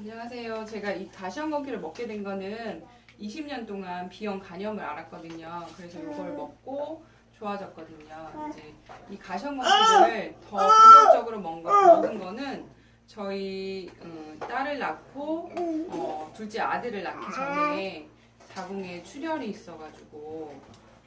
안녕하세요. 제가 이 가시형건키를 먹게 된 거는 20년 동안 비형 간염을 앓았거든요. 그래서 이걸 먹고 좋아졌거든요. 이제 이 가시형건키를 더 본격적으로 먹은, 거, 먹은 거는 저희 음, 딸을 낳고 어, 둘째 아들을 낳기 전에 자궁에 출혈이 있어가지고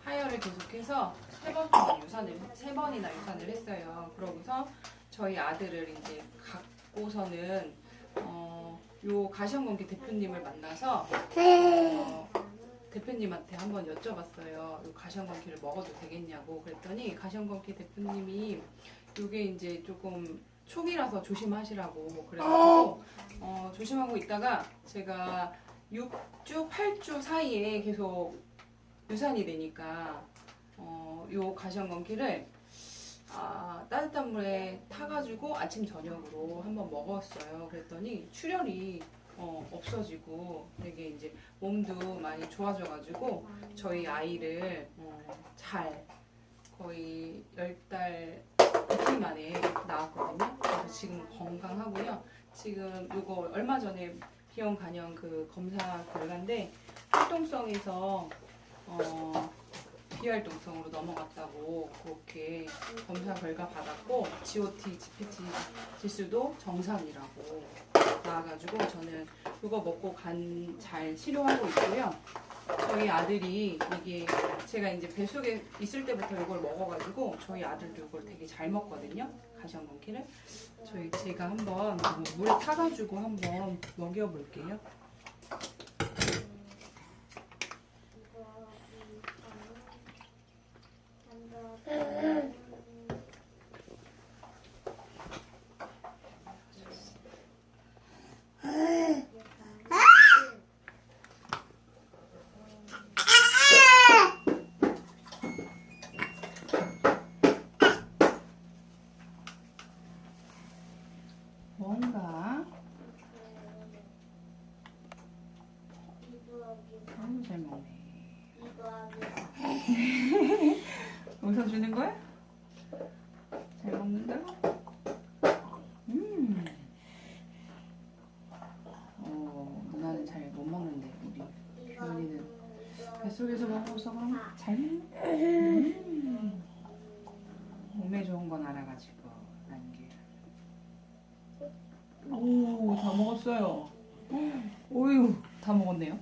하혈을 계속해서 세번 유산을 세 번이나 유산을 했어요. 그러고서 저희 아들을 이제 갖고서는 어, 요 가시형건키 대표님을 만나서 어, 대표님한테 한번 여쭤봤어요. 요 가시형건키를 먹어도 되겠냐고 그랬더니 가시형건키 대표님이 요게 이제 조금 초기라서 조심하시라고 그래가지고 어, 조심하고 있다가 제가 6주, 8주 사이에 계속 유산이 되니까 어, 요 가시형건키를 아, 따뜻한 물에 타가지고 아침 저녁으로 한번 먹었어요. 그랬더니 출혈이 어, 없어지고 되게 이제 몸도 많이 좋아져가지고 저희 아이를 어, 잘 거의 열달 이틀 만에 낳았거든요. 그래서 지금 건강하고요. 지금 요거 얼마 전에 비형 간염 그 검사 결과인데 활동성에서 어, 비활동성으로 넘어갔다고 그렇게 검사 결과 받았고 GOT, GPT 지수도 정상이라고 나와가지고 저는 그거 먹고 간 잘 치료하고 있고요. 저희 아들이 이게 제가 이제 뱃속에 있을 때부터 이걸 먹어가지고 저희 아들도 이걸 되게 잘 먹거든요. 가시형건키를 저희 제가 한번 물에 타가지고 한번 먹여볼게요. 뭔가 너무 잘 먹네. 웃어주는 거야? 잘 먹는다? 음. 어, 잘 규현이는 뱃속에서 먹어서 잘 먹네. 음. 몸에 좋은 건 알아가지고. 오, 다 먹었어요. 오유, 다 먹었네요.